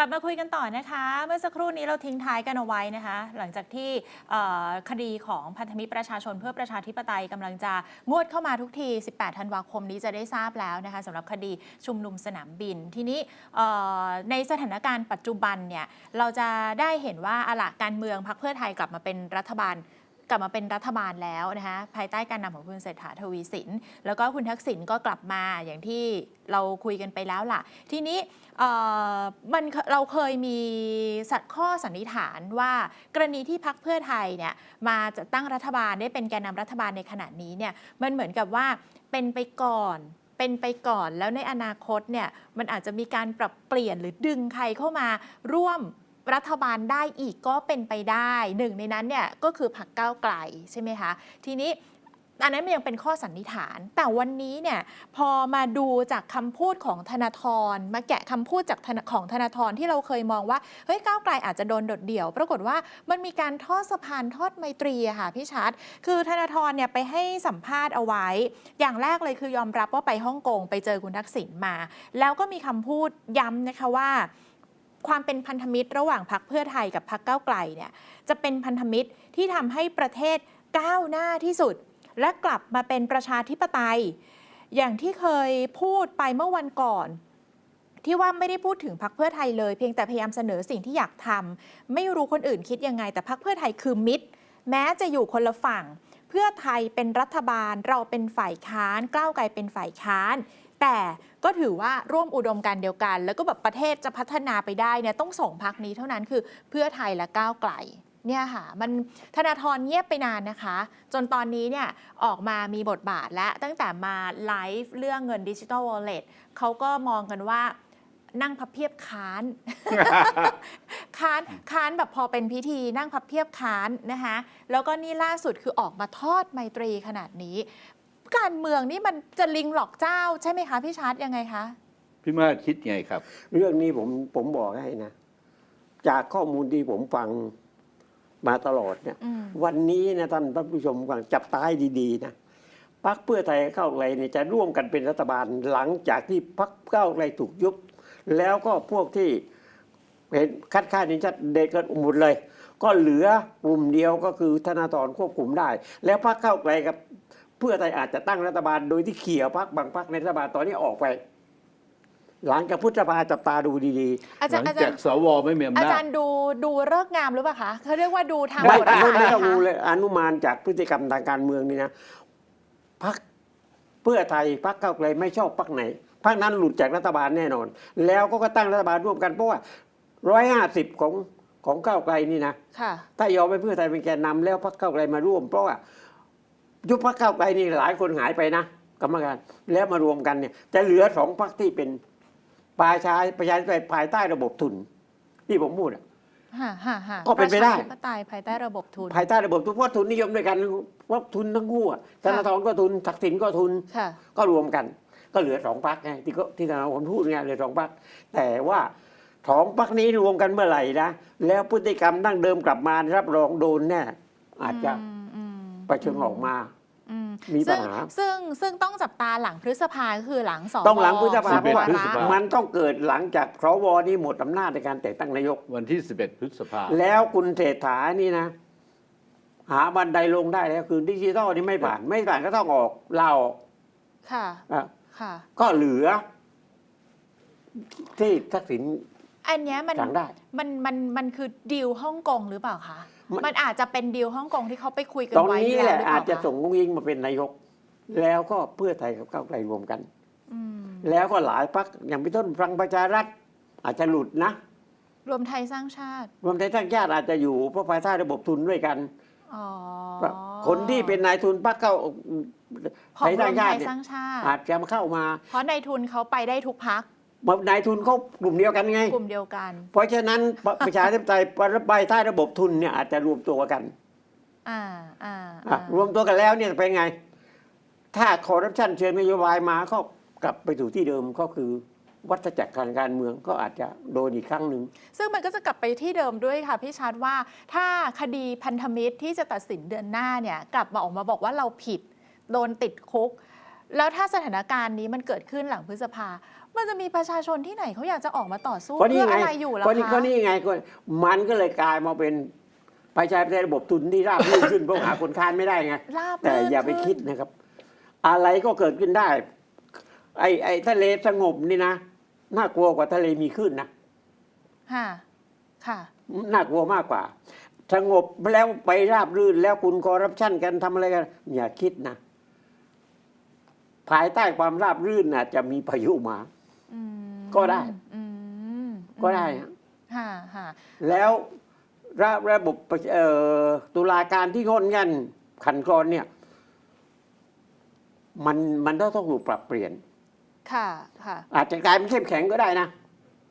ลับมาคุยกันต่อนะคะ เมื่อสักครู่นี้เราทิ้งท้ายกันเอาไว้นะคะ หลังจากที่คดีของพันธมิตรประชาชนเพื่อประชาธิปไตยกำลังจะงวดเข้ามาทุกที 18 ธันวาคมนี้จะได้ทราบแล้วนะคะสำหรับคดีชุมนุมสนามบิน ทีนี้ในสถานการณ์ปัจจุบันเนี่ยเราจะได้เห็นว่าอะละการเมืองพรรคเพื่อไทยกลับมาเป็นรัฐบาล กลับมาเป็นรัฐบาลแล้วนะคะภายใต้การนำของคุณเศรษฐาทวีสิน แล้วก็คุณทักษิณก็กลับมาอย่างที่เราคุยกันไปแล้วล่ะ ทีนี้เอ่อมันเราเคยมีสัตข้อสันนิษฐานว่ากรณีที่พักเพื่อไทยเนี่ยมาจัดตั้งรัฐบาลได้เป็นแกนนำรัฐบาลในขณะนี้เนี่ยมันเหมือนกับว่าเป็นไปก่อนเป็นไปก่อนแล้วในอนาคตเนี่ยมันอาจจะมีการปรับเปลี่ยนหรือดึงใครเข้ามาร่วม รัฐบาลได้อีกก็เป็นไปได้หนึ่งในนั้นเนี่ยก็คือพรรคก้าวไกลใช่ไหมคะ ทีนี้อันนั้นมันยังเป็นข้อสันนิษฐาน แต่วันนี้เนี่ยพอมาดูจากคำพูดของธนาธรมาแกะคำพูดจากของธนาธรที่เราเคยมองว่าเฮ้ยก้าวไกลอาจจะโดนโดดเดี่ยว ปรากฏว่ามันมีการทอดสะพานทอดไมตรีค่ะพี่ชัดคือธนาธรเนี่ยไปให้สัมภาษณ์เอาไว้ อย่างแรกเลยคือยอมรับว่าไปฮ่องกงไปเจอคุณทักษิณมา แล้วก็มีคำพูดย้ำนะคะว่า ความเป็นพันธมิตรระหว่างพรรคเพื่อไทยกับพรรคก้าวไกลเนี่ยจะเป็นพันธมิตรที่ทำให้ประเทศก้าวหน้าที่สุด และกลับมาเป็นประชาธิปไตย อย่างที่เคยพูดไปเมื่อวันก่อนที่ว่าไม่ได้พูดถึงพรรคเพื่อไทยเลย เพียงแต่พยายามเสนอสิ่งที่อยากทำไม่รู้คนอื่นคิดยังไง แต่พรรคเพื่อไทยคือมิตร แม้จะอยู่คนละฝั่ง เพื่อไทยเป็นรัฐบาลเราเป็นฝ่ายค้านก้าวไกลเป็นฝ่ายค้าน แต่ก็ถือว่าร่วมอุดมการเดียวกัน แล้วก็แบบประเทศจะพัฒนาไปได้เนี่ยต้องส่งพักนี้เท่านั้นคือเพื่อไทยและก้าวไกลเนี่ยค่ะมันธนาธรเงียบไปนานนะคะ จนตอนนี้เนี่ยออกมามีบทบาทและตั้งแต่มาไลฟ์เรื่องเงินดิจิ t a ลวอลเล็ตเขาก็มองกันว่านั่งพับเพียบค้าน ค้านค้านแบบพอเป็นพิธีนั่งพับเพียบค้านนะคะแล้วก็นี่ล่าสุดคือออกมาทอดไมตรีขนาดนี้ การเมืองนี่มันจะลิงหลอกเจ้าใช่ไหมคะพี่ชาร์ตยังไงคะ พี่มาศคิดไงครับ เรื่องนี้ผมผมบอกให้นะ จากข้อมูลที่ผมฟังมาตลอดเนี่ย อืม วันนี้นะท่านท่านผู้ชมฟังจับตายดีๆนะพักเพื่อไทยเข้าไกลเนี่ยจะร่วมกันเป็นรัฐบาลหลังจากที่พักเก้าวไกลถูกยุบ แล้วก็พวกที่เห็นคัดค้านนิชัดเด็กกันหมดเลย ก็เหลือกลุ่มเดียวก็คือธนาธรควบคุมได้ แล้วพักเก้าวไกลกับ เพื่อไทยอาจจะตั้งรัฐบาลโดยที่เขี่ยพักบางพักในรัฐบาลตอนนี้ออกไป หลังจากพุทธภาจับตาดูดีๆอาหจารลังย์อาจาจารกย์สวไม่มีอำอานาจาจรย์ดูดูเลิกษ์งามหรือเปล่าคะเขาเรียกว่าดูทางไม่โหราไม่ศาสตไม่ร์ต้องนะคะรู้เลยอนุมานจากพฤติกรรมทางการเมืองนี่นะพักเพื่อไทยพักเก้าวไกลไม่ชอบพักไหนพักนั้นหลุดจากรัฐบาลแน่นอน แล้วก็ก็ตั้งรัฐบาลร่วมกันเพราะว่าร้อยห้าสิบของของก้าวไกลนี่นะ ค่ะ ถ้ายอมให้เพื่อไทยเป็นแกนนำแล้วพักเก้าวไกลมาร่วม เพราะว่า ยุบพักเก้าวไกลนี่หลายคนหายไปนะกรรมการแล้วมารวมกันเนี่ยจะเหลือสองพักที่เป็นประชาประชาธิปไตยภายใต้ระบบทุน ที่ผมพูดอะฮ่าฮ่าฮ่าก็เป็นไปได้ ระชาธิปไตยภายใต้ระบบทุน ภายใต้ระบบทุนเพราะทุนนิยมด้วยกันว่าทุนทั้งคู่อะธนาธรก็ทุนทักษิณก็ทุน ค่ะ ก็รวมกัน ก็เหลือสองพักไงที่ก็ที่ธนาธรพูดไงเหลือสองพักแต่ว่าสองพักนี้รวมกันเมื่อไหร่นะแล้วพฤติกรรมดั้งเดิมกลับมารับรองโดนแน่อาจจะอืม อืมประชนออกมา อืมมีปัญหา ซึ่งซึ่งซึ่งต้องจับตาหลังพฤษภาก็คือหลังสองต้องหลังพฤษภาครบเพราะว่าวระมันต้องเกิดหลังจากสวนี่หมดอำนาจในการแต่งตั้งนายก วันที่ 11 พฤษภาแล้วคุณเศรษฐานี่นะ หาบันไดลงได้แล้วคือดิจิทัลนี่ไม่ผ่าน ไม่ผ่านก็ต้องออกลาออกค่ะ อะค่ะ ก็เหลือ ที่ทักษิณอันเนี้ยมันสั่งได้ มันมันมันคือดีลฮ่องกงหรือเปล่าคะ มันมันอาจจะเป็นดีลฮ่องกงที่เขาไปคุยกันตอนไว้นี้แล้วแหละรือเปล่อาจจะคส่งลุงยิงมาเป็นนายก แล้วก็เพื่อไทยกับก้าวไกลรวมกันอืมแล้วก็หลายพักอย่างพี่ต้นพลังประชารัฐอาจจะหลุดนะ รวมไทยสร้างชาติ รวมไทยสร้างชาติอาจจะอยู่เพราะภายใต้ระบบทุนด้วยกันอ๋อคนที่เป็นนายทุนพักเก้าของไทยรสร้าวงมชาไทติยเนี่ยสร้างชาติอาจจะมาเข้ามา เพราะในทุนเขาไปได้ทุกพัก นายทุนเขากลุ่มเดียวกันไง กลุ่มเดียวกัน เพราะฉะนั้นปประชาธิปไตยภายใต้ระบบทุนเนี่ยอาจจะรวมตัวกันอ่าอ่าอะอ่ารวมตัวกันแล้วเนี่ยเป็นไง ถ้าคอร์รัปชันเชิญนโยบายมาก็กลับไปสู่ที่เดิมก็คือวัฏจักรการการเมืองก็อาจจะโดนอีกครั้งหนึ่ง ซึ่งมันก็จะกลับไปที่เดิมด้วยค่ะพี่ชาร์ตว่า ถ้าคดีพันธมิตรที่จะตัดสินเดือนหน้าเนี่ยกลับมาออกมาบอกว่าเราผิด โดนติดคุก แล้วถ้าสถานการณ์นี้มันเกิดขึ้นหลังพฤษภา มันจะมีประชาชนที่ไหนเขาอยากจะออกมาต่อสู้ก็นี่เพื่อไงอะไรอยู่ล่ะก็นี่คะก็นี่ไงก็มันก็เลยกลายมาเป็นประชาธิปไตยระบบทุนที่ราบรื่นขึ้น เพราะหาคนค้านไม่ได้ไงราบแต่รื่นอย่าไปขึ้น คิดนะครับ อะไรก็เกิดขึ้นได้ ไอ้ไอ้ทะเลสงบนี่นะน่ากลัวกว่าทะเลมีคลื่นนะ ค่ะ ค่ะ น่ากลัวมากกว่า สงบแล้วไปราบรื่นแล้วคุณคอร์รัปชันกันทำอะไรกัน อย่าคิดนะ ภายใต้ความราบรื่นน่ะจะมีพายุมาอืมก็ได้อืมก็ได้ฮะค่ะค่ะแล้วระระบบเอ่อตุลาการที่งอนงันขันกรอนเนี่ย มันมันต้องต้องถูกปรับเปลี่ยน ค่ะค่ะ อาจจะกลายเป็นเข้มแข็งก็ได้นะ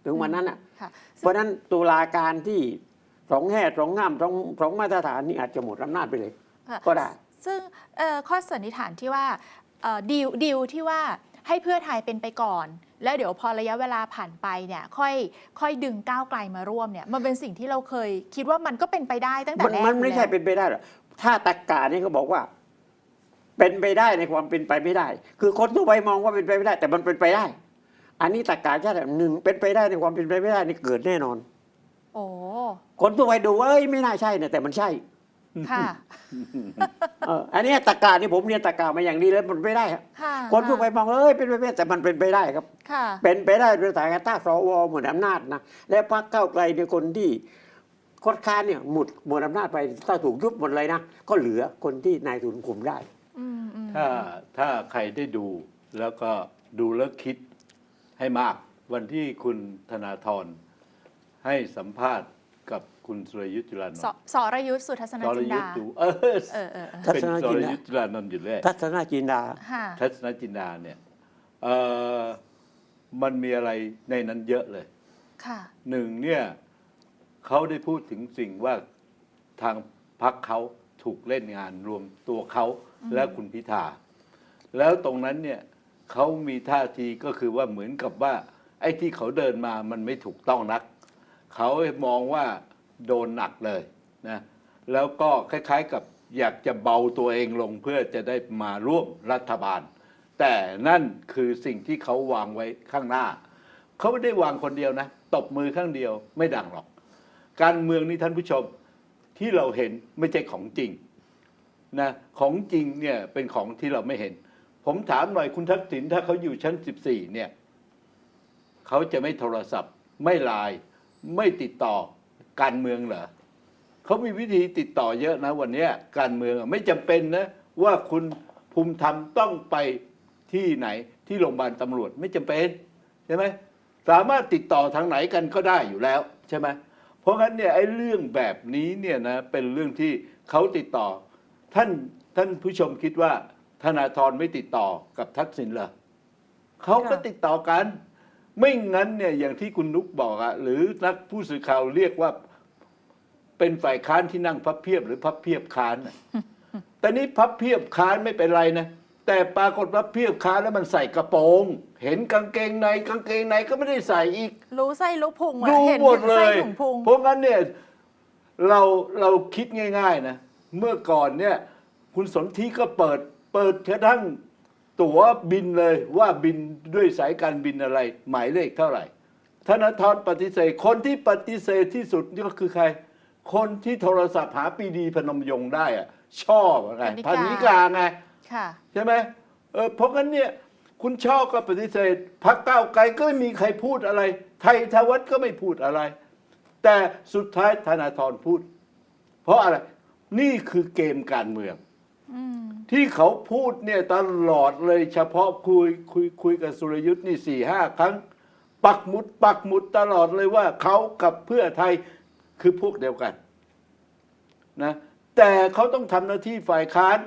ถึงวันนั้นอะค่ะเพราะฉะนั้นตุลาการที่สองแห่สองง่ามสองสองมาตรฐานนี่อาจจะหมดอำนาจไปเลยค่ะก็ได้ ซึ่งเอ่อข้อสันนิษฐานที่ว่าเอ่อ ดีลดีลที่ว่าให้เพื่อไทยเป็นไปก่อน แล้วเดี๋ยวพอระยะเวลาผ่านไปเนี่ยค่อยค่อยดึงก้าวไกลมาร่วมเนี่ยมันเป็นสิ่งที่เราเคย คิดว่ามันก็เป็นไปได้ตั้งแต่มันแรกมันไม่อยู่ใช่แล้วเป็นไปได้หรอกถ้าตรกกานี่เขาบอกว่า เป็นไปได้ในความเป็นไปไม่ได้ คือคนทั่วไปมองว่าเป็นไปไม่ได้ แต่มันเป็นไปได้ อันนี้ตรกกาชาติหนึ่งเป็นไปได้ในความเป็นไปไม่ได้นี่เกิดแน่นอน โอ้คนทั่วไปดูว่าเอ้ยไม่น่าใช่นะแต่มันใช่ ค่ะ เอออันนี้ตรกกานี่ผมเรียนตรกกามาอย่างดีแล้วมันไม่ได้ครับค่ะคนทั่วไปมองว่าเอ้ยเป็นไปไม่ได้แต่มันเป็นไปได้ครับ ค่ะ เป็นไปได้โดยสถานการณ์ถ้าสวหมดอำนาจนะและพรรคก้าวไกลในยคนที่คดค้านเนี่ยหมดหมดอำนาจไปถ้าถูกยุบหมดเลยนะก็เหลือคนที่นายทุนคุมได้ อืมอืมถ้าถ้าใครได้ดูแล้วก็ดูแล้วคิดให้มาก วันที่คุณธนาธรให้สัมภาษณ์กับ คุณสุรยุทธ์จุลานนสท์สรยุทธ์สุทัศนสรจินยุทดาธ์ดูเออเออเออเออทัเป็นศนสจิรนดายุทธ์จุลานนท์อยู่แล้วทัศนจินดา ค่ะทัศนจินดาเนี่ยเอ่อมันมีอะไรในนั้นเยอะเลย ค่ะหนึ่งเนี่ยเขาได้พูดถึงสิ่งว่าทางพักเขาถูกเล่นงานรวมตัวเขาและคุณพิธา แล้วตรงนั้นเนี่ยเขามีท่าทีก็คือว่าเหมือนกับว่า ไอ้ที่เขาเดินมามันไม่ถูกต้องนัก เขามองว่า โดนหนักเลยนะแล้วก็คล้ายๆกับอยากจะเบาตัวเองลงเพื่อจะได้มาร่วมรัฐบาล แต่นั่นคือสิ่งที่เขาวางไว้ข้างหน้า เขาไม่ได้วางคนเดียวนะ ตบมือข้างเดียวไม่ดังหรอก การเมืองนี้ท่านผู้ชมที่เราเห็นไม่ใช่ของจริงนะของจริงเนี่ยเป็นของที่เราไม่เห็น ผมถามหน่อยคุณทักษิณถ้าเขาอยู่ชั้น 14เนี่ยเขาจะไม่โทรศัพท์ ไม่ไลน์ไม่ติดต่อ การเมืองเหรอเขามีวิธีติดต่อเยอะนะวันนี้การเมืองไม่จำเป็นนะว่าคุณภูมิธรรมต้องไปที่ไหนที่โรงพยาบาลตำรวจไม่จำเป็นใช่ไหมสามารถติดต่อทางไหนกันก็ได้อยู่แล้วใช่ไหมเพราะงั้นเนี่ยไอ้เรื่องแบบนี้เนี่ยนะเป็นเรื่องที่เขาติดต่อ ท่านท่านผู้ชมคิดว่าธนาธรไม่ติดต่อกับทักษิณเหรอเขาก็ติดต่อกัน ไม่งั้นเนี่ยอย่างที่คุณนุกบอกอะหรือนักผู้สื่อข่าวเรียกว่าเป็นฝ่ายค้านที่นั่งพับเพียบหรือพับเพียบค้านน่ะแต่นี้พับเพียบค้านไม่เป็นไรนะแต่ปรากฏว่าเพียบค้านแล้วมันใส่กระโปรง เห็นกางเกงในกางเกงในก็ไม่ได้ใส่อีก รู้ไส้รู้พุงอะดูเห็นหมดถึงเลไส้ยถุงพุงเพราะงั้นเนี่ยเราเราคิดง่าย ๆนะ เมื่อก่อนเนี่ย คุณสนธิก็เปิด เปิดกระทั่ง ตั๋วบินเลยว่าบินด้วยสายการบินอะไร หมายเลขเท่าไหร่ธนาธรปฏิเสธ คนที่ปฏิเสธที่สุดนี่ก็คือใคร คนที่โทรศัพท์หาปรีดีพนมยงค์ได้อะชอบไงพัพันนนินิกากาไง ค่ะ ใช่ไหมเออเพราะงั้นเนี่ย คุณชอบก็ปฏิเสธพักก้าวไกลก็ไม่มีใครพูดอะไร ไทยทวัฒน์ก็ไม่พูดอะไร แต่สุดท้ายธนาธรพูด เพราะอะไร นี่คือเกมการเมืองอืม ที่เขาพูดเนี่ยตลอดเลยเฉพาะคุยคุยคุยกับสุรยุทธ์นี่สี่ห้าครั้ง ปักหมุดปักหมุดตลอดเลยว่าเขากับเพื่อไทยคือพวกเดียวกันนะแต่เขาต้องทำหน้าที่ฝ่ายค้าน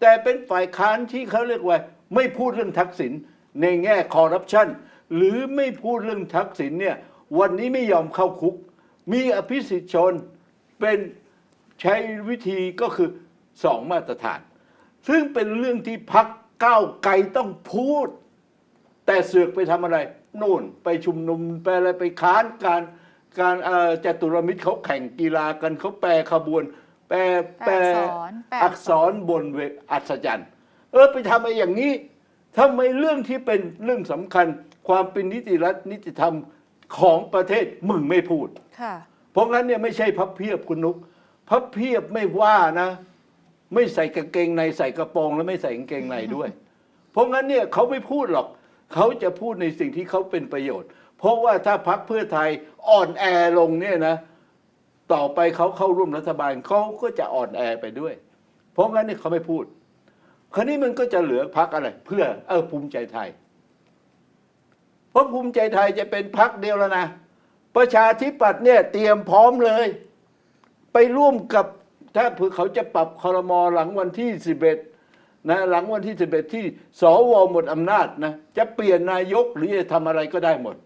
แต่เป็นฝ่ายค้านที่เขาเรียกว่า ไม่พูดเรื่องทักษิณในแง่คอร์รัปชันหรือไม่พูดเรื่องทักษิณเนี่ยวันนี้ไม่ยอมเข้าคุก มีอภิสิทธิชนเป็นใช้วิธีก็คือ สองมาตรฐาน ซึ่งเป็นเรื่องที่พักก้าวไกลต้องพูด แต่เสือกไปทำอะไร โน่นไปชุมนุมไปอะไรไปค้านการการเอ่อจตุรมิตรเขาแข่งกีฬากันเขาแปลขบวน แปลแปลอักษรแปลอัอักกษษรรบนเวอัศจรรย์เออไปทำอะไรอย่างนี้ทำไมเรื่องที่เป็นเรื่องสำคัญ ความเป็นนิติรัฐนิติธรรมของประเทศมึงไม่พูดค่ะเพราะงั้นเนี่ยไม่ใช่พับเพียบคุณนุก พับเพียบไม่ว่านะ ไม่ใส่กางเกงในใส่กระโปรงแล้วไม่ใส่กางเกงในด้วย เพราะงั้นเนี่ยเขาไม่พูดหรอก เขาจะพูดในสิ่งที่เขาเป็นประโยชน์ เพราะว่าถ้าพักเพื่อไทยอ่อนแอลงเนี่ยนะ ต่อไปเขาเข้าร่วมรัฐบาลเขาก็จะอ่อนแอไปด้วย เพราะงั้นเนี่ยเขาไม่พูด คราวนี้มันก็จะเหลือพักอะไร เพื่อเออภูมิใจไทย เพราะภูมิใจไทยจะเป็นพักเดียวแล้วนะประชาธิปัตย์เนี่ยเตรียมพร้อมเลย ไปร่วมกับ ถ้าเผื่อเขาจะปรับคอรมอหลังวันที่ 11นะหลังวันที่ 11 ที่สวหมดอำนาจนะจะเปลี่ยนนายกหรือจะทำอะไรก็ได้หมด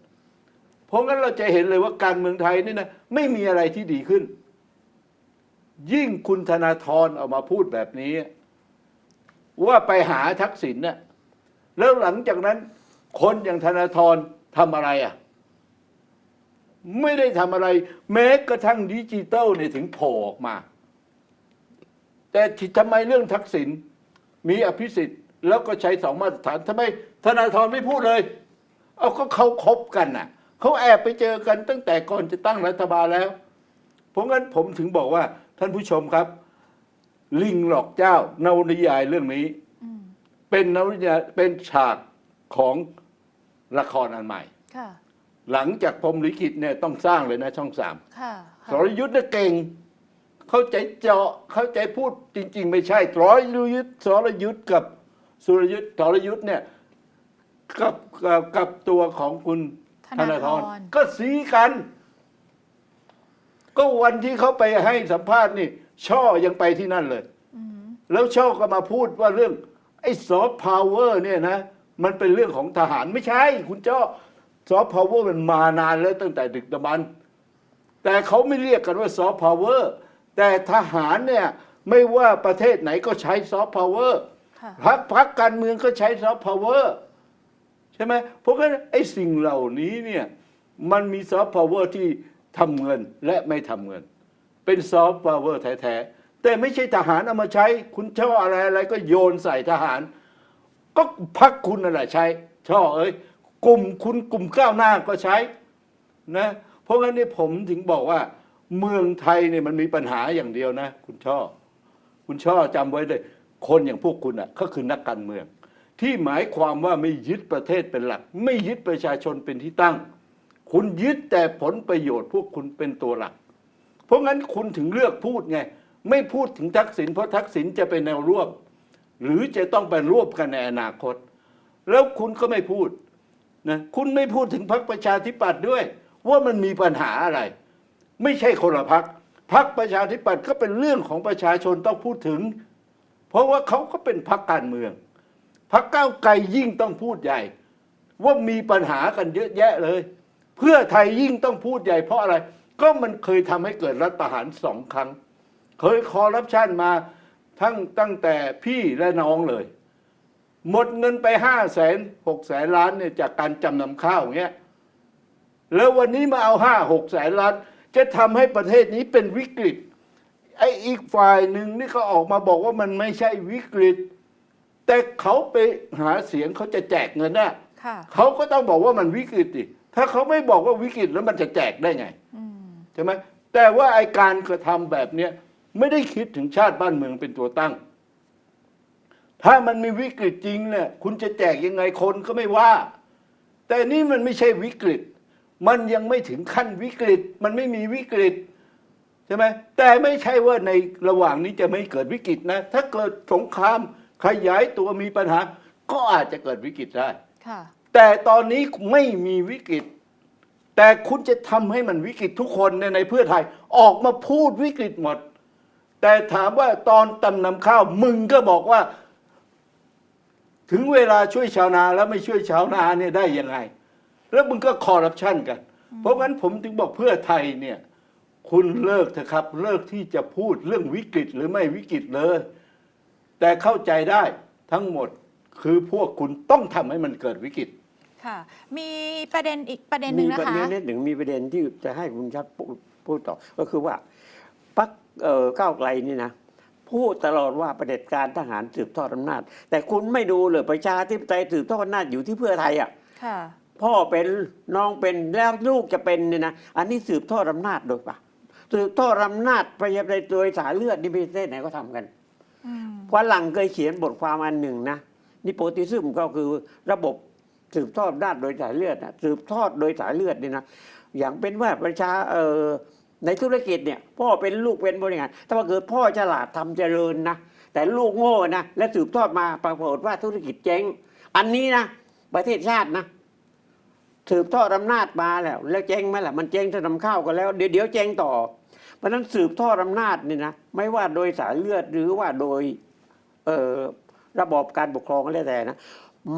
เพราะงั้นเราจะเห็นเลยว่าการเมืองไทยนี่นะไม่มีอะไรที่ดีขึ้น ยิ่งคุณธนาธรออกมาพูดแบบนี้ ว่าไปหาทักษิณเนี่ยแล้วหลังจากนั้น คนอย่างธนาธรทำอะไรอะไม่ได้ทำอะไร แม้กระทั่งดิจิตอลเนี่ยถึงโผล่ออกมา แต่ที่ทำไมเรื่องทักษิณมีอภิสิทธิ์ แล้วก็ใช้สองมาตรฐานทำไมธนาธรไม่พูดเลย เอาก็เขาคบกันน่ะเขาแอบไปเจอกันตั้งแต่ก่อนจะตั้งรัฐบาลแล้ว เพราะงั้นผมถึงบอกว่าท่านผู้ชมครับ ลิงหลอกเจ้านวนิยายเรื่องนี้อืมเป็นนวนิยายเป็นฉากของละครอันใหม่ค่ะหลังจากพรหมลิขิตเนี่ยต้องสร้างเลยนะช่องสามค่ะสรยุทธ์เนี่ยเก่ง เข้าใจเจาะเข้าใจพูดจริง ๆ ไม่ใช่สรยุทธ์สรยุทธ์กับสุรยุทธ์สรยุทธ์เนี่ยกับกับกับตัวของคุณธนาธรก็สีกัน ก็วันที่เขาไปให้สัมภาษณ์นี่ ช่อยังไปที่นั่นเลยอืมแล้วช่อก็มาพูดว่าเรื่อง ไอ้ซอฟต์พาวเวอร์เนี่ยนะมันเป็นเรื่องของทหารไม่ใช่ คุณเจ้าซอฟต์พาวเวอร์มันมานานแล้วตั้งแต่ดึกดำบรรพ์แต่เขาไม่เรียกกันว่าซอฟต์พาวเวอร์ แต่ทหารเนี่ยไม่ว่าประเทศไหนก็ใช้ซอฟต์พาวเวอร์ค่ะพักพักการเมืองก็ใช้ซอฟต์พาวเวอร์ใช่ไหมเพราะงั้นไอ้สิ่งเหล่านี้เนี่ยมันมีซอฟต์พาวเวอร์ที่ทำเงินและไม่ทำเงิน เป็นซอฟต์พาวเวอร์แท้ๆ แต่ไม่ใช่ทหารเอามาใช้ คุณช่ออะไรอะไรก็โยนใส่ทหาร ก็พักคุณนั่นแหละใช้ ช่อเอ้ยกลุ่มคุณกลุ่มก้าวหน้าก็ใช้นะเพราะงั้นนี่ผมถึงบอกว่า เมืองไทยเนี่ยมันมีปัญหาอย่างเดียวนะ คุณช่อ คุณช่อจำไว้เลย คนอย่างพวกคุณอะก็คือนักการเมือง ที่หมายความว่าไม่ยึดประเทศเป็นหลัก ไม่ยึดประชาชนเป็นที่ตั้ง คุณยึดแต่ผลประโยชน์พวกคุณเป็นตัวหลัก เพราะงั้นคุณถึงเลือกพูดไง ไม่พูดถึงทักษิณเพราะทักษิณจะเป็นแนวร่วม หรือจะต้องไปร่วมกันในอนาคต แล้วคุณก็ไม่พูดนะคุณไม่พูดถึงพรรคประชาธิปัตย์ด้วย ว่ามันมีปัญหาอะไร ไม่ใช่คนละพรรคพรรคประชาธิปัตย์ก็เป็นเรื่องของประชาชนต้องพูดถึง เพราะว่าเขาก็เป็นพรรคการเมืองพรรคก้าวไกลยิ่งต้องพูดใหญ่ ว่ามีปัญหากันเยอะแยะเลย เพื่อไทยยิ่งต้องพูดใหญ่เพราะอะไร ก็มันเคยทำให้เกิดรัฐประหารสองครั้ง เคยคอร์รัปชันมาทั้งตั้งแต่พี่และน้องเลย หมดเงินไปห้าแสนหกแสนล้านเนี่ยจากการจำนำข้าวเงี้ยแล้ววันนี้มาเอาห้าหกแสนล้าน จะทำให้ประเทศนี้เป็นวิกฤตไอ้อีกฝ่ายหนึ่งนี่ก็ออกมาบอกว่ามันไม่ใช่วิกฤต แต่เขาไปหาเสียงเขาจะแจกเงินน่ะค่ะ เขาก็ต้องบอกว่ามันวิกฤตดิถ้าเขาไม่บอกว่าวิกฤตแล้วมันจะแจกได้ไงอืม ใช่ไหมแต่ว่าไอการกระทำแบบเนี้ยไม่ได้คิดถึงชาติบ้านเมืองเป็นตัวตั้ง ถ้ามันมีวิกฤตจริงเนี่ยคุณจะแจกยังไงคนก็ไม่ว่า แต่นี่มันไม่ใช่วิกฤต มันยังไม่ถึงขั้นวิกฤต มันไม่มีวิกฤตใช่ไหมแต่ไม่ใช่ว่าในระหว่างนี้จะไม่เกิดวิกฤตนะ ถ้าเกิดสงครามขยายตัวมีปัญหา ก็อาจจะเกิดวิกฤตได้ค่ะแต่ตอนนี้ไม่มีวิกฤต แต่คุณจะทำให้มันวิกฤตทุกคนในในเพื่อไทย ออกมาพูดวิกฤตหมด แต่ถามว่าตอนตำนำข้าวมึงก็บอกว่า ถึงเวลาช่วยชาวนาแล้วไม่ช่วยชาวนาเนี่ยได้ยังไง แล้วมึงก็คอร์รัปชันกัน เพราะงั้นผมถึงบอกเพื่อไทยเนี่ย คุณเลิกเถอะครับ เลิกที่จะพูดเรื่องวิกฤตหรือไม่วิกฤตเลย แต่เข้าใจได้ทั้งหมดคือพวกคุณต้องทำให้มันเกิดวิกฤต ค่ะ มีประเด็นอีกประเด็นหนึ่มีงนะประคะเด็นนิดหนึ่งมีประเด็นที่จะให้คุณชัดพูดพูดต่อ ก็คือว่าพักเอ่อก้าวไกลนี่นะผพูดตลอดว่าประเผด็จการทหารสืบทอดอำนาจ แต่คุณไม่ดูเลยประชาธิปไตยสืบทอดอำนาจอยู่ที่เพื่อไทยอะ ค่ะ พ่อเป็นน้องเป็นแล้วลูกจะเป็นเนี่ยนะอันนี้สืบทอดอำนาจโดยปะสืบทอดอำนาจประชาธิปไตยโดยสายเลือดนี่ประเทศไหนก็ทำกันอืมฝรั่งเคยเขียนบทความอันหนึ่งนะนิโปติซึมก็คือระบบสืบทอดอำนาจโดยสายเลือดนะสืบทอดโดยสายเลือดเนี่ยนะอย่างเป็นว่าประชาเอ่อในธุรกิจเนี่ย พ่อเป็นลูกเป็นบริหารถ้าว่าเกิดพ่อฉลาดทำเจริญนะแต่ลูกโง่นะและสืบทอดมาปรากฏว่าธุรกิจเจ๊งอันนี้นะประเทศชาตินะ สืบทอดอำนาจมาแล้ว แล้วเจ๊งไหมล่ะมันเจ๊งถ้านำข้าวกันแล้วเดี๋ยวเดี๋ยวเจ๊งต่อ เพราะฉะนั้นสืบทอดอำนาจนี่นะไม่ว่าโดยสายเลือดหรือว่าโดยเอ่อระบอบการปกครองก็แล้วแต่นะ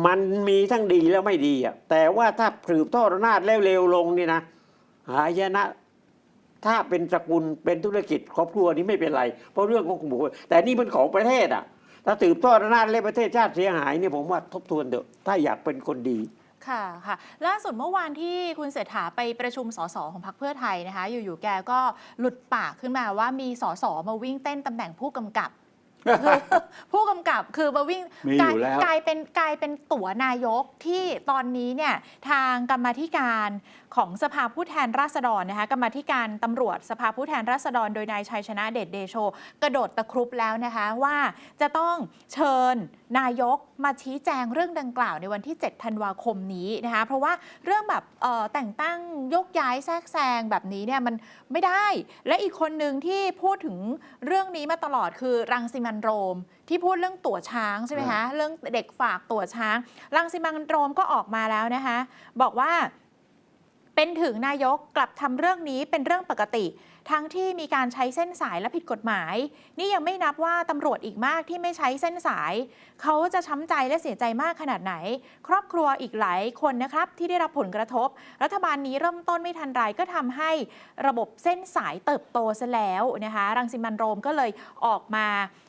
มันมีทั้งดีแล้วไม่ดีอะแต่ว่าถ้าสืบทอดอำนาจแล้วเร็วลงนี่นะหายนะถ้าเป็นตระกูลเป็นธุรกิจครอบครัวนี้ไม่เป็นไร เพราะเรื่องของบุคคลแต่นี่มันของประเทศอะถ้าสืบทอดอำนาจแล้วประเทศชาติเสียหายเนี่ยผมว่าทบทวนเถอะถ้าอยากเป็นคนดี ค่ะค่ะล่าสุดเมื่อวานที่คุณเศรษฐาไปประชุมสสของพรรคเพื่อไทยนะคะ อยู่ๆแกก็หลุดปากขึ้นมาว่ามีสสมาวิ่งเต้นตำแหน่งผู้กำกับ ผู้กำกับคือมาวิ่งมีอยู่แล้วกลายเป็นกลายเป็นตั๋วนายกที่ตอนนี้เนี่ยทางกรรมาธิการของสภาผู้แทนราษฎรนะคะกรรมาธิการตำรวจสภาผู้แทนราษฎร โดยนายชัยชนะเดชเดโช กระโดดตะครุบแล้วนะคะว่าจะต้องเชิญนายกมาชี้แจงเรื่องดังกล่าวในวันที่ 7 ธันวาคมนี้นะคะเพราะว่าเรื่องแบบเอ่อแต่งตั้งยกย้ายแทรกแซงแบบนี้เนี่ยมันไม่ได้ และอีกคนหนึ่งที่พูดถึงเรื่องนี้มาตลอดคือรังสิมันโรม ที่พูดเรื่องตั๋วช้างใช่ไหมคะเรื่องเด็กฝากตั๋วช้างรังสิมันโรมก็ออกมาแล้วนะคะ บอกว่าเป็นถึงนายกกลับทำเรื่องนี้เป็นเรื่องปกติ ทั้งที่มีการใช้เส้นสายและผิดกฎหมาย นี่ยังไม่นับว่าตำรวจอีกมากที่ไม่ใช้เส้นสาย เขาจะช้ำใจและเสียใจมากขนาดไหน ครอบครัวอีกหลายคนนะครับ ที่ได้รับผลกระทบ รัฐบาลนี้เริ่มต้นไม่ทันไรก็ทำให้ระบบเส้นสายเติบโตซะแล้วนะคะ รังสิมันโรมก็เลยออกมาเอ่อ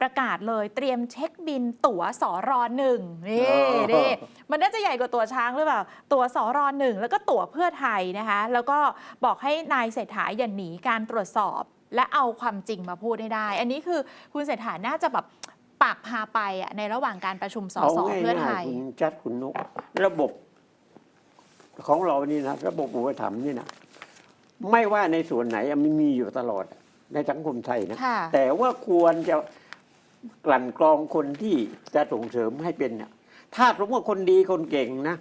ประกาศเลยเตรียมเช็คบินตั๋วสอรอหนึ่งนี่อ๋อนี่มันน่าจะใหญ่กว่าตัวช้างหรือเปล่า ตัวสอรอหนึ่งแล้วก็ตัวเพื่อไทยนะคะ แล้วก็บอกให้นายเศรษฐาอย่าหนีการตรวจสอบ และเอาความจริงมาพูดให้ได้ อันนี้คือคุณเศรษฐาน่าจะแบบปากพาไปอะในระหว่างการประชุมสเอาสง่ายเพื่อไทๆยคุณจัดคุณนุกระบบของเรานี่นะระบบอุปถัมภ์นี่นะไม่ว่าในส่วนไหนอะมันมีอยู่ตลอด ในสังคมไทยนะ ค่ะ แต่ว่าควรจะกลั่นกรองคนที่จะส่งเสริมให้เป็นเนี่ยถ้าสมมติว่าคนดีคนเก่งนะ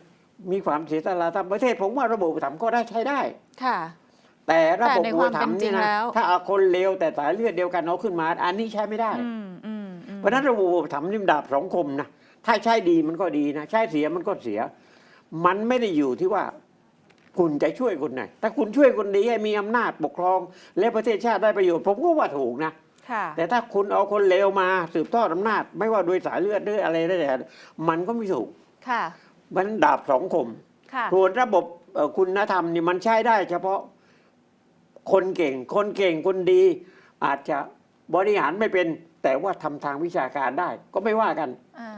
มีความเสียสละทางประเทศ ผมว่าระบบอุปถัมภ์ก็ได้ใช้ได้ ค่ะ แต่ระบบแต่ในอุคปวามถัมภ์เป็นจรินี่งนะแล้ว ถ้าเอาคนเลวแต่สายเลือดเดียวกันเอาขึ้นมา อันนี้ใช้ไม่ได้ อืมอืมอืมเพราะฉะนั้นระบบอุปถัมภ์นี่มันดาบสองคมนะ ถ้าใช้ดีมันก็ดีนะ ใช้เสียมันก็เสีย มันไม่ได้อยู่ที่ว่า คุณจะช่วยคนไหน ถ้าคุณช่วยคนดีให้มีอำนาจปกครอง และประเทศชาติได้ประโยชน์ ผมก็ว่าถูกนะค่ะแต่ถ้าคุณเอาคนเลวมาสืบทอดอำนาจ ไม่ว่าโดยสายเลือดหรืออะไรได้แต่มันก็ไม่ถูกค่ะมันดาบสองคมค่ะส่วนระบบเอ่อคุณธรรมนี่มันใช้ได้ เฉพาะคนเก่ง คนเก่งคนดี อาจจะบริหารไม่เป็น แต่ว่าทำทางวิชาการได้ ก็ไม่ว่ากันอ่า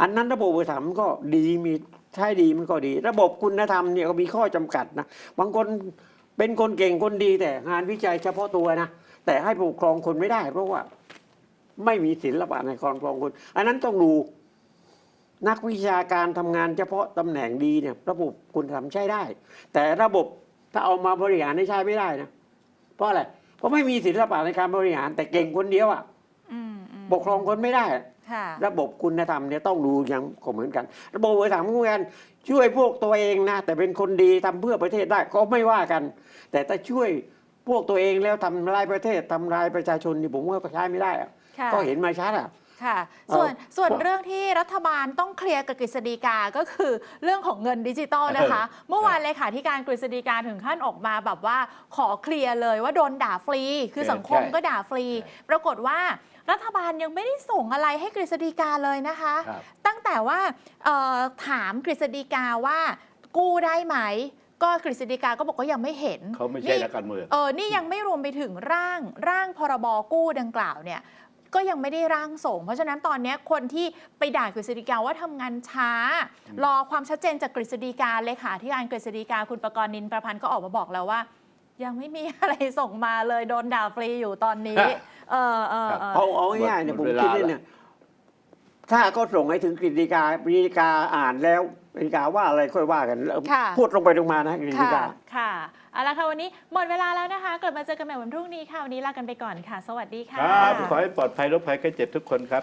อันนั้นระบบอุปถัมภ์ก็ดีมี ใช้ดีมันก็ดี ระบบคุณธรรมเนี่ยก็มีข้อจำกัดนะบางคนเป็นคนเก่งคนดีแต่งานวิจัยเฉพาะตัวนะแต่ให้ปกครองคนไม่ได้ เพราะว่า ไม่มีศิลปะในการปกครองคน อันนั้นต้องดูนักวิชาการทำงานเฉพาะตำแหน่งดีเนี่ย ระบบคุณธรรมใช้ได้ แต่ระบบถ้าเอามาบริหารให้ใช้ไม่ได้นะเพราะอะไรเพราะไม่มีศิลปะในการบริหาร แต่เก่งคนเดียวอะอืมอืมปกครองคนไม่ได้ ค่ะ ระบบคุณธรรมเนี่ยต้องดูอย่างก็เหมือนกัน ระบบอุปถัมภ์เหมือนกันช่วยพวกตัวเองนะ แต่เป็นคนดีทำเพื่อประเทศได้ก็ไม่ว่ากัน แต่ถ้าช่วยพวกตัวเองแล้วทำลายประเทศทำลายประชาชนนี่ผมว่าก็ใช้ไม่ได้อะค่ะก็เห็นมาชัดอะค่ะเอ่อส่วนส่วนเพราะเรื่องที่รัฐบาลต้องเคลียร์กับกฤษฎีกาก็คือเรื่องของเงินดิจิตอลนะคะ เมื่อวานเลยค่ะที่การกฤษฎีกาถึงขั้นออกมาแบบว่าขอเคลียร์เลยว่าโดนด่าฟรี คือสังคมใช่ก็ด่าฟรี ปรากฏว่า รัฐบาลยังไม่ได้ส่งอะไรให้กฤษฎีกาเลยนะคะ ครับ ตั้งแต่ว่าเอ่อถามกฤษฎีกาว่ากู้ได้ไหม ก็กฤษฎีกาก็บอกว่ายังไม่เห็นเขาไม่ใช่นี่ นักการเมือง เออ นี่ยังไม่รวมไปถึงร่างร่างพรบกู้ดังกล่าวเนี่ย ก็ยังไม่ได้ร่างส่ง เพราะฉะนั้นตอนเนี้ยคนที่ไปด่ากฤษฎีกาว่าทำงานช้า รอความชัดเจนจากกฤษฎีกาเลยค่ะที่การกฤษฎีกาคุณประกรณ์นินประพันธ์ก็ออกมาบอกแล้วว่า ยังไม่มีอะไรส่งมาเลยโดนด่าฟรีอยู่ตอนนี้ เออเออเออเอาเอาง่ายๆเนี่ยหผมมดเวลาคิดเลยเนี่ย ถ้าก็ส่งให้ถึงกฤษฎีกากฤษฎีกาอ่านแล้วกฤษฎีกาว่าอะไรค่อยว่ากันแล้วค่ะ พูดตรงไปตรงมานะกฤษฎีค่ะ กา ค่ะเอาละค่ะวันนี้หมดเวลาแล้วนะคะ กลับมาเจอกันใหม่วันพรุ่งนี้ค่ะ วันนี้ลากันไปก่อนค่ะ สวัสดีค่ะ ครับขอให้ปลอดภัยโรคภัยไข้เจ็บทุกคนครับ